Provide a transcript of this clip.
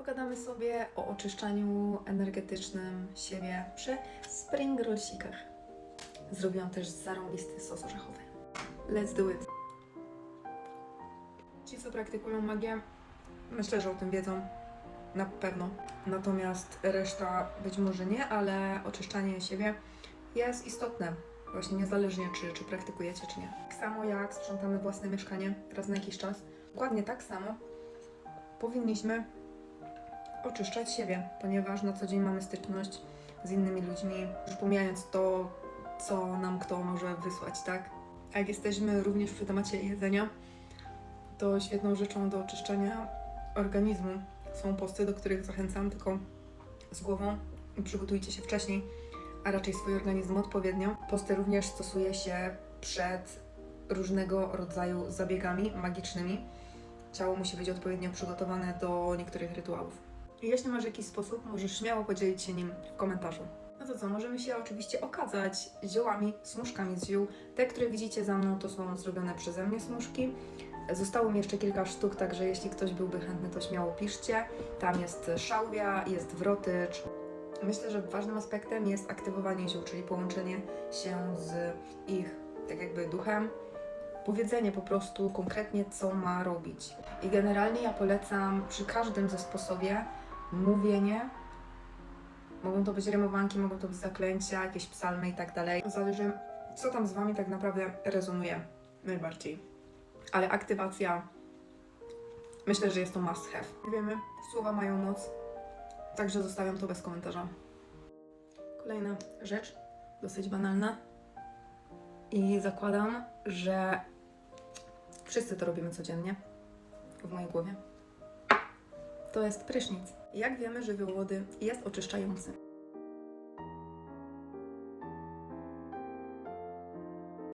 Pogadamy sobie o oczyszczaniu energetycznym siebie przy spring rollsikach. Zrobiłam też zarąbisty sos orzechowy. Let's do it! Ci, co praktykują magię, myślę, że o tym wiedzą. Na pewno. Natomiast reszta być może nie, ale oczyszczanie siebie jest istotne. Właśnie niezależnie, czy, czy praktykujecie, czy nie. Tak samo jak sprzątamy własne mieszkanie raz na jakiś czas. Dokładnie tak samo powinniśmy oczyszczać siebie, ponieważ na co dzień mamy styczność z innymi ludźmi, już pomijając to, co nam kto może wysłać, tak? A jak jesteśmy również przy temacie jedzenia, to świetną rzeczą do oczyszczania organizmu są posty, do których zachęcam, tylko z głową przygotujcie się wcześniej, a raczej swój organizm odpowiednio. Posty również stosuje się przed różnego rodzaju zabiegami magicznymi. Ciało musi być odpowiednio przygotowane do niektórych rytuałów. Jeśli masz jakiś sposób, możesz śmiało podzielić się nim w komentarzu. No to co, możemy się oczywiście okazać ziołami, smuszkami z ziół. Te, które widzicie za mną, to są zrobione przeze mnie smuszki. Zostało mi jeszcze kilka sztuk, także jeśli ktoś byłby chętny, to śmiało piszcie. Tam jest szałwia, jest wrotycz. Myślę, że ważnym aspektem jest aktywowanie ziół, czyli połączenie się z ich, tak jakby duchem, powiedzenie po prostu konkretnie, co ma robić. I generalnie ja polecam przy każdym ze sposobie mówienie. Mogą to być rymowanki, mogą to być zaklęcia, jakieś psalmy i tak dalej. Zależy, co tam z Wami tak naprawdę rezonuje najbardziej. Ale aktywacja, myślę, że jest to must have. Wiemy, słowa mają moc, także zostawiam to bez komentarza. Kolejna rzecz, dosyć banalna. I zakładam, że wszyscy to robimy codziennie w mojej głowie. To jest prysznic. Jak wiemy, żywioł wody jest oczyszczający.